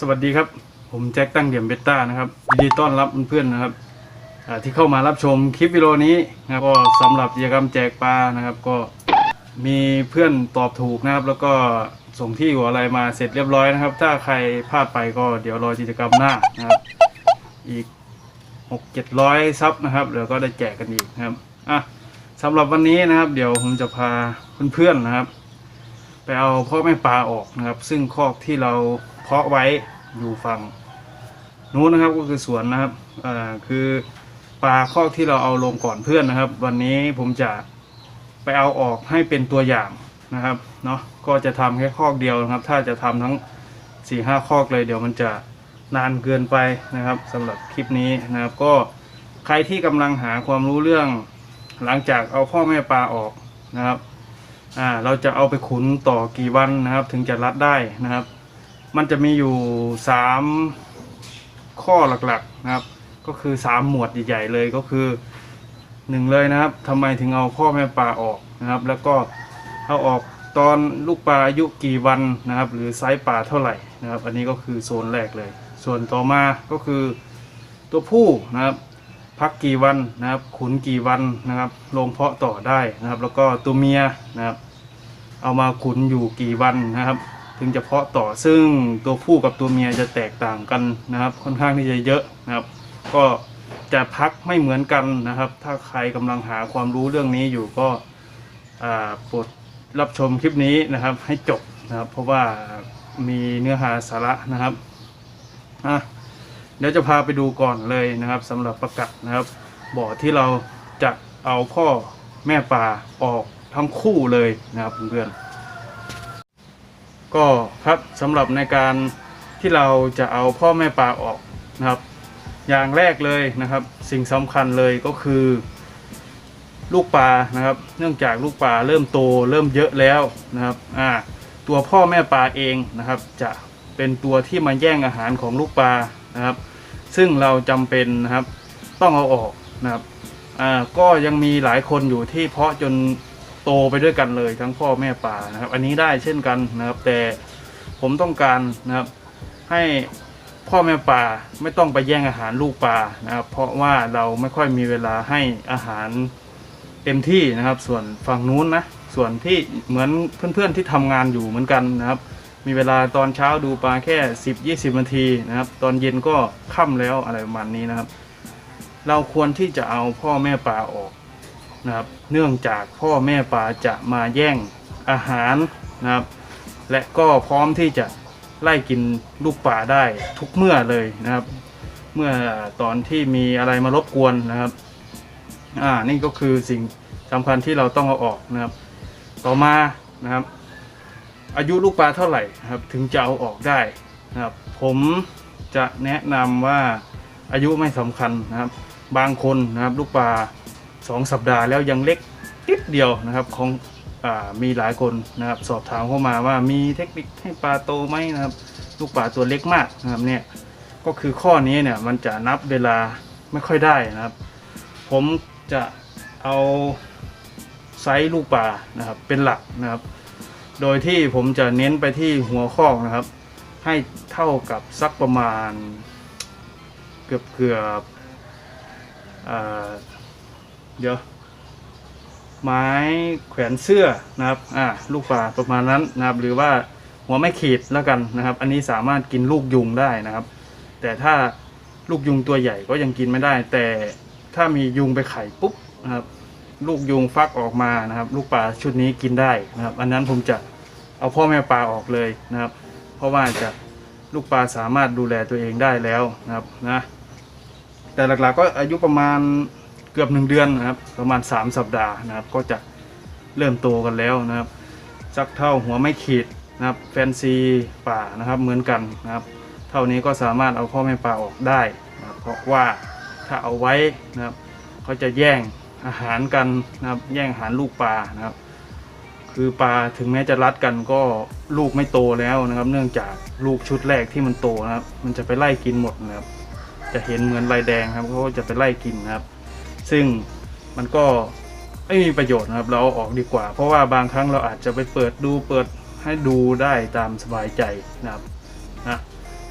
สวัสดีครับ ผมแจ็คตั้งเดี่ยมเบต้านะครับยินดีต้อนรับเพื่อนๆนะครับที่เข้ามารับชมคลิปวิดีโอนี้นะครับก็สำหรับกิจกรรมแจกปลานะครับ ก็มีเพื่อนตอบถูกนะครับ แล้วก็ส่งที่อยู่อะไรมาเสร็จเรียบร้อยนะครับ ถ้าใครพลาดไปก็เดี๋ยวรอกิจกรรมหน้านะครับ อีกหกเจ็ดร้อยซับนะครับเดี๋ยวก็ได้แจกกันอีกนะครับอะสำหรับวันนี้นะครับ เดี๋ยวผมจะพาเพื่อนๆนะครับ ไปเอาพ่อแม่ปลาออกนะครับ ซึ่งคอกที่เราาะไว้อยู่ฝั่งนู้นนะครับก็คือสวนนะครับอ่าคือปลาคอกที่เราเอาลงก่อนเพื่อนนะครับ วันนี้ผมจะไปเอาออกให้เป็นตัวอย่างนะครับเนาะก็จะทำแค่คอกเดียวนะครับ ถ้าจะทำทั้ง4ี่ห้าคอกเลยเดี๋ยวมันจะนานเกินไปนะครับสำหรับคลิปนี้นะครับก็ใครที่กำลังหาความรู้เรื่องหลังจากเอาพ่อแม่ปลาออกนะครับอ่าเราจะเอาไปขุนต่อกี่วันนะครับ ถึงจะรัดได้นะครับ มันจะมีอยู่สามข้อหลักๆนะครับ ก็คือสามหมวดใหญ่ๆเลยก็คือหนึ่งเลยนะครับทำไมถึงเอาพ่อแม่ปลาออกนะครับ แล้วก็เอาออกตอนลูกปลาอายุกี่วันนะครับ หรือไซส์ปลาเท่าไหร่นะครับ อันนี้ก็คือโซนแรกเลย ส่วนต่อมาก็คือตัวผู้นะครับ พักกี่วันนะครับ ขุนกี่วันนะครับลงเพาะต่อได้นะครับ แล้วก็ตัวเมียนะครับ เอามาขุนอยู่กี่วันนะครับ ถึงจะเพาะต่อซึ่งตัวผู้กับตัวเมียจะแตกต่างกันนะครับ ค่อนข้างที่จะเยอะนะครับ ก็จะพักไม่เหมือนกันนะครับ ถ้าใครกำลังหาความรู้เรื่องนี้อยู่ก็โปรดรับชมคลิปนี้นะครับ ให้จบนะครับ เพราะว่ามีเนื้อหาสาระนะครับอะเดี๋ยวจะพาไปดูก่อนเลยนะครับสำหรับประกัดนะครับ บ่อที่เราจะเอาพ่อแม่ปลาออกทั้งคู่เลยนะครับเพื่อนๆ ก็ครับสำหรับในการที่เราจะเอาพ่อแม่ปลาออกนะครับ อย่างแรกเลยนะครับ สิ่งสำคัญเลยก็คือ ลูกปลานะครับ เนื่องจากลูกปลาเริ่มโตเริ่มเยอะแล้วนะครับอ่าตัวพ่อแม่ปลาเองนะครับ จะเป็นตัวที่มาแย่งอาหารของลูกปลานะครับ ซึ่งเราจำเป็นนะครับ ต้องเอาออกนะครับอ่าก็ยังมีหลายคนอยู่ที่เพาะจน โตไปด้วยกันเลยทั้งพ่อแม่ปลานะครับ อันนี้ได้เช่นกันนะครับ แต่ผมต้องการนะครับ ให้พ่อแม่ปลาไม่ต้องไปแย่งอาหารลูกปลานะครับ เพราะว่าเราไม่ค่อยมีเวลาให้อาหารเต็มที่นะครับ ส่วนฝั่งนู้นนะส่วนที่เหมือนเพื่อนๆที่ทำงานอยู่เหมือนกันนะครับ มีเวลาตอนเช้าดูปลาแค่ 10 20นาทีนะครับ ตอนเย็นก็ค่ำแล้วอะไรประมาณนี้นะครับ เราควรที่จะเอาพ่อแม่ปลาออก นะครับ เนื่องจากพ่อแม่ปลาจะมาแย่งอาหารนะครับ และก็พร้อมที่จะไล่กินลูกปลาได้ทุกเมื่อเลยนะครับ เมื่อตอนที่มีอะไรมารบกวนนะครับอ่านี่ก็คือสิ่งสำคัญที่เราต้องเอาออกนะครับ ต่อมานะครับ อายุลูกปลาเท่าไหร่ครับ ถึงจะเอาออกได้นะครับ ผมจะแนะนำว่าอายุไม่สำคัญนะครับ บางคนนะครับ ลูกปลา สองสัปดาห์แล้วยังเล็กนิดเดียวนะครับของอมีหลายคนนะครับสอบถามเข้ามาว่ามีเทคนิคให้ปลาโตไหมนะครับลูกปลาตัวเล็กมากนะครับเนี่ยก็คือข้อนี้เนี่ยมันจะนับเวลาไม่ค่อยได้นะครับ ผมจะเอาไซส์ลูกปลานะครับเป็นหลักนะครับ โดยที่ผมจะเน้นไปที่หัวข้อกนะครับ ให้เท่ากับสักประมาณ เกือบเกือบ เดี๋ยว ไม้แขวนเสื้อนะครับ อ่า ลูกปลาประมาณนั้นนะครับ หรือว่าหัวไม่ขีดแล้วกันนะครับ อันนี้สามารถกินลูกยุงได้นะครับ แต่ถ้าลูกยุงตัวใหญ่ก็ยังกินไม่ได้ แต่ถ้ามียุงไปไข่ปุ๊บนะครับ ลูกยุงฟักออกมานะครับ ลูกปลาชุดนี้กินได้นะครับ อันนั้นผมจะเอาพ่อแม่ปลาออกเลยนะครับ เพราะว่าจะลูกปลาสามารถดูแลตัวเองได้แล้วนะครับนะแต่หลักๆก็อายุประมาณ เกือบหนึ่งเดือนนะครับ ประมาณ 3 สัปดาห์นะครับ ก็จะเริ่มโตกันแล้วนะครับสักเท่าหัวไม่ขีดนะครับแฟนซีป่านะครับเหมือนกันนะครับ เท่านี้ก็สามารถเอาพ่อแม่ปลาออกได้นะครับเพราะว่าถ้าเอาไว้นะครับเขาจะแย่งอาหารกันนะครับ แย่งอาหารลูกปลานะครับ คือปลาถึงแม้จะรัดกันก็ลูกไม่โตแล้วนะครับ เนื่องจากลูกชุดแรกที่มันโตนะครับ มันจะไปไล่กินหมดนะครับ จะเห็นเหมือนลายแดงครับเขาจะไปไล่กินนะครับ ซึ่งมันก็ไม่มีประโยชน์นะครับ เราเอาออกดีกว่า เพราะว่าบางครั้งเราอาจจะไปเปิดดูเปิดให้ดูได้ตามสบายใจนะครับนะ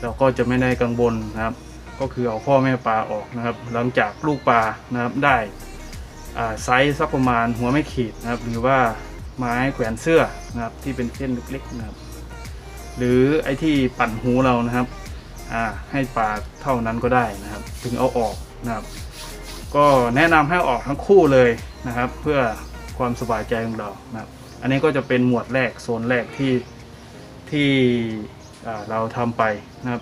เราก็จะไม่ได้กังวลนะครับ ก็คือเอาพ่อแม่ปลาออกนะครับ หลังจากลูกปลานะครับได้ไซส์สักประมาณหัวไม่ขีดนะครับ หรือว่าไม้แขวนเสื้อนะครับที่เป็นเส้นเล็กๆนะครับ หรือไอ้ที่ปั่นหูเรานะครับอ่าให้ปลาเท่านั้นก็ได้นะครับ ถึงเอาออกนะครับ ก็แนะนำให้ออกทั้งคู่เลยนะครับ เพื่อความสบายใจของเรานะครับ อันนี้ก็จะเป็นหมวดแรกโซนแรกที่ที่เราทำไปนะครับ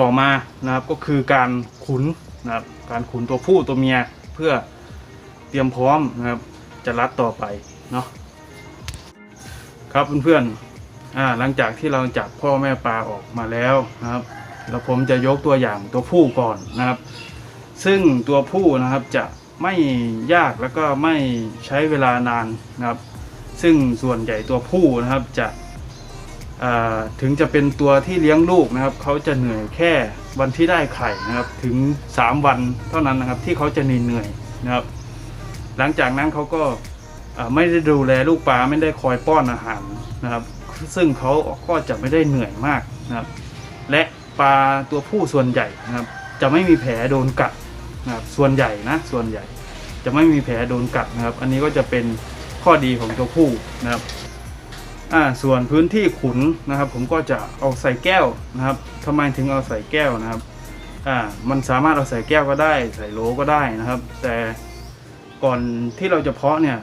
ต่อมานะครับก็คือการขุนนะครับการขุนตัวผู้ตัวเมียเพื่อเตรียมพร้อมนะครับจะรัดต่อไปเนาะครับเพื่อนๆอ่าหลังจากที่เราจับพ่อแม่ปลาออกมาแล้วนะครับ แล้วผมจะยกตัวอย่างตัวผู้ก่อนนะครับ ซึ่งตัวผู้นะครับจะไม่ยากแล้วก็ไม่ใช้เวลานานนะครับ ซึ่งส่วนใหญ่ตัวผู้นะครับจะถึงจะเป็นตัวที่เลี้ยงลูกนะครับเขาจะเหนื่อยแค่วันที่ได้ไข่นะครับถึง 3 วันเท่านั้นนะครับที่เขาจะเหนื่อยนะครับ หลังจากนั้นเขาก็ไม่ได้ดูแลลูกปลาไม่ได้คอยป้อนอาหารนะครับ ซึ่งเขาก็จะไม่ได้เหนื่อยมากนะครับ และปลาตัวผู้ส่วนใหญ่นะครับ จะไม่มีแผลโดนกัด นะครับส่วนใหญ่นะส่วนใหญ่จะไม่มีแผลโดนกัดนะครับ อันนี้ก็จะเป็นข้อดีของตัวผู้นะครับอ่าส่วนพื้นที่ขุนนะครับ ผมก็จะเอาใส่แก้วนะครับทำไมถึงเอาใส่แก้วนะครับอ่ามันสามารถเอาใส่แก้วก็ได้ ใส่โหลก็ได้นะครับ แต่ก่อนที่เราจะเพาะเนี่ย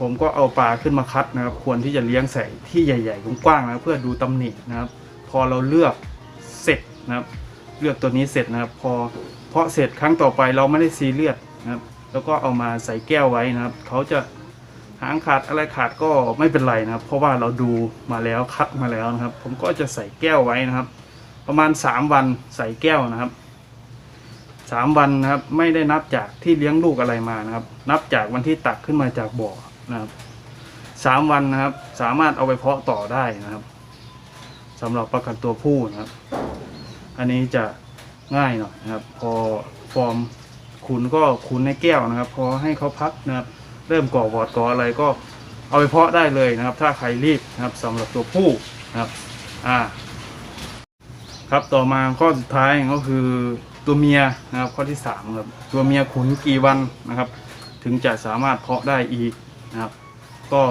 ผมก็เอาปลาขึ้นมาคัดนะครับ ควรที่จะเลี้ยงใส่ที่ใหญ่ๆกว้างๆนะเพื่อดูตำหนินะครับ พอเราเลือกเสร็จนะครับ เลือกตัวนี้เสร็จนะครับ พอ เพาะเสร็จครั้งต่อไปเราไม่ได้ซีเรียสนะครับ แล้วก็เอามาใส่แก้วไว้นะครับ เขาจะหางขาดอะไรขาดก็ไม่เป็นไรนะครับ เพราะว่าเราดูมาแล้วคัดมาแล้วนะครับ ผมก็จะใส่แก้วไว้นะครับ ประมาณ 3 วันใส่แก้วนะครับ 3 วันนะครับ ไม่ได้นับจากที่เลี้ยงลูกอะไรมานะครับ นับจากวันที่ตักขึ้นมาจากบ่อนะครับสามวันนะครับ สามารถเอาไปเพาะต่อได้นะครับสำหรับประกันตัวผู้นะครับ อันนี้จะ ง่ายหน่อยนะครับ พอฟอร์มขุนก็ขุนในแก้วนะครับ พอให้เขาพักนะครับ เริ่มก่อวอดก่ออะไรก็เอาไปเพาะได้เลยนะครับ ถ้าใครรีบนะครับสำหรับตัวผู้นะครับอ่าครับต่อมาข้อสุดท้ายก็คือตัวเมียนะครับข้อที่สามครับตัวเมียขุนกี่วันนะครับ ถึงจะสามารถเพาะได้อีกนะครับ ก็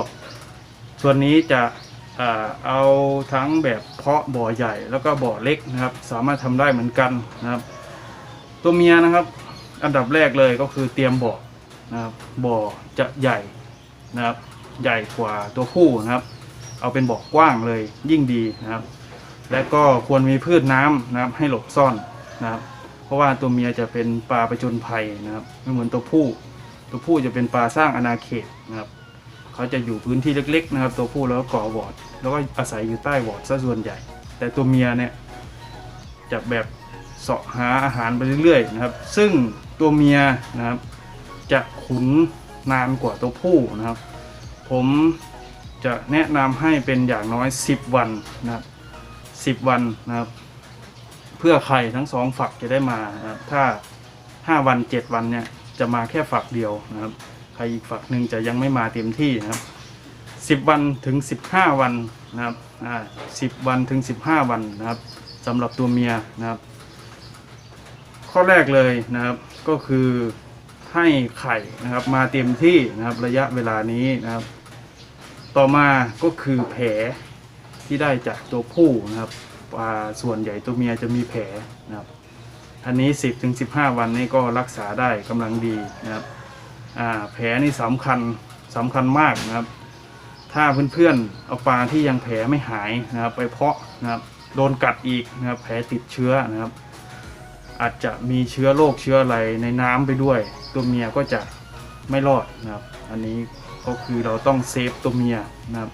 ส่วนนี้จะ เอาทั้งแบบเพาะบ่อใหญ่แล้วก็บ่อเล็กนะครับ สามารถทำได้เหมือนกันนะครับ ตัวเมียนะครับ อันดับแรกเลยก็คือเตรียมบ่อนะครับบ่อจะใหญ่นะครับ ใหญ่กว่าตัวผู้นะครับ เอาเป็นบ่อกว้างเลยยิ่งดีนะครับ และก็ควรมีพืชน้ำนะครับ ให้หลบซ่อนนะครับ เพราะว่าตัวเมียจะเป็นปลาประจนภัยนะครับ ไม่เหมือนตัวผู้ ตัวผู้จะเป็นปลาสร้างอาณาเขตนะครับ เขาจะอยู่พื้นที่เล็กๆนะครับ ตัวผู้แล้วก็ก่อวอร์ดแล้วก็อาศัยอยู่ใต้วอร์ดซะส่วนใหญ่ แต่ตัวเมียเนี่ยจะแบบเสาะหาอาหารไปเรื่อยๆนะครับ ซึ่งตัวเมียนะครับจะขุนนานกว่าตัวผู้นะครับ ผมจะแนะนำให้เป็นอย่างน้อย 10 วันนะครับ10 วันนะครับ เพื่อไข่ทั้งสองฝักจะได้มานะครับถ้า 5 วัน 7 วันเนี่ยจะมาแค่ฝักเดียวนะครับ ไข่อีกฝักหนึ่งจะยังไม่มาเต็มที่นะครับ10วันถึง15วันนะครับอ่า10วันถึง15วันนะครับสำหรับตัวเมียนะครับ ข้อแรกเลยนะครับก็คือให้ไข่นะครับมาเต็มที่นะครับระยะเวลานี้นะครับ ต่อมาก็คือแผลที่ได้จากตัวผู้นะครับปลาส่วนใหญ่ตัวเมียจะมีแผลนะครับอันนี้ 10ถึง15 วันนี้ก็รักษาได้กำลังดีนะครับ อ่าแผลนี่สำคัญสำคัญมากนะครับ ถ้าเพื่อนๆเอาปลาที่ยังแผลไม่หายนะครับ ไปเพาะนะครับโดนกัดอีกนะครับแผลติดเชื้อนะครับ อาจจะมีเชื้อโรคเชื้ออะไรในน้ำไปด้วย ตัวเมียก็จะไม่รอดนะครับ อันนี้ก็คือเราต้องเซฟตัวเมียนะครับ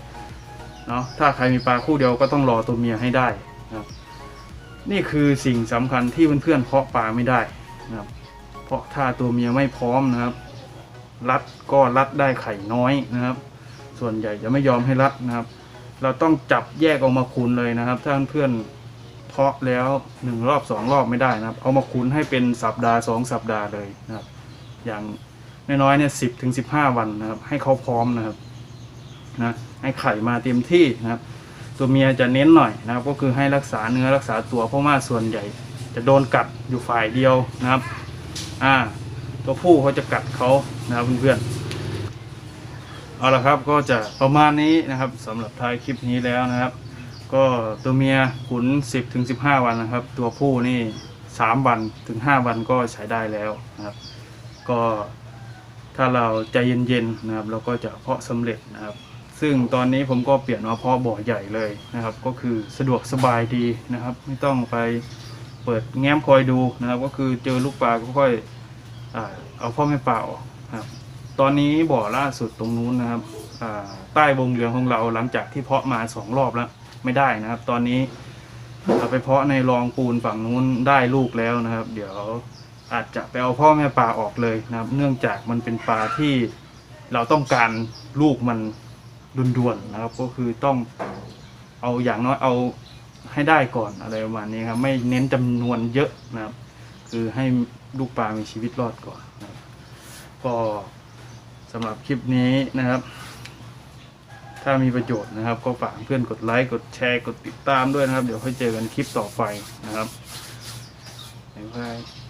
เนาะถ้าใครมีปลาคู่เดียวก็ต้องรอตัวเมียให้ได้นะครับ นี่คือสิ่งสำคัญที่เพื่อนๆเพาะปลาไม่ได้นะครับ เพราะถ้าตัวเมียไม่พร้อมนะครับ รัดก็รัดได้ไข่น้อยนะครับ ส่วนใหญ่จะไม่ยอมให้รัดนะครับ เราต้องจับแยกออกมาคูณเลยนะครับ ถ้าเพื่อนเพาะแล้วหนึ่งรอบสองรอบไม่ได้นะครับ เอามาคูณให้เป็นสัปดาห์สองสัปดาห์เลยนะครับ อย่างน้อยๆเนี่ยสิบถึงสิบห้าวันนะครับ ให้เขาพร้อมนะครับนะให้ไข่มาเต็มที่นะครับ ตัวเมียจะเน้นหน่อยนะครับ ก็คือให้รักษาเนื้อรักษาตัวเพราะว่าส่วนใหญ่จะโดนกัดอยู่ฝ่ายเดียวนะครับ อ่า ตัวผู้เขาจะกัดเขานะครับเพื่อนๆเอาละครับก็จะประมาณนี้นะครับสำหรับท้ายคลิปนี้แล้วนะครับ ก็ตัวเมียขุน 10ถึง15 วันนะครับ ตัวผู้นี่ 3 วันถึง 5 วันก็ใช้ได้แล้วนะครับ ก็ถ้าเราใจเย็นๆนะครับ เราก็จะเพาะสำเร็จนะครับซึ่งตอนนี้ผมก็เปลี่ยนมาเพาะบ่อใหญ่เลยนะครับ ก็คือสะดวกสบายดีนะครับ ไม่ต้องไปเปิดแง้มคอยดูนะครับ ก็คือเจอลูกปลาก็ค่อย เอาพ่อแม่ปลาออกครับตอนนี้บ่อล่าสุดตรงนู้นนะครับใต้วงเรืองของเราหลังจากที่เพาะมาสองรอบแล้วไม่ได้นะครับ ตอนนี้เอาไปเพาะในรองปูนฝั่งนู้นได้ลูกแล้วนะครับ เดี๋ยวอาจจะไปเอาพ่อแม่ปลาออกเลยนะครับ เนื่องจากมันเป็นปลาที่เราต้องการลูกมันด่วนๆนะครับ ก็คือต้องเอาอย่างน้อยเอาให้ได้ก่อนอะไรประมาณนี้ครับ ไม่เน้นจำนวนเยอะนะครับ คือให้ลูกปลามีชีวิตรอดก่อนนะครับก็สำหรับคลิปนี้นะครับ ถ้ามีประโยชน์นะครับ ก็ฝากเพื่อนกดไลค์กดแชร์กดติดตามด้วยนะครับ เดี๋ยวค่อยเจอกันคลิปต่อไปนะครับบ๊ายบาย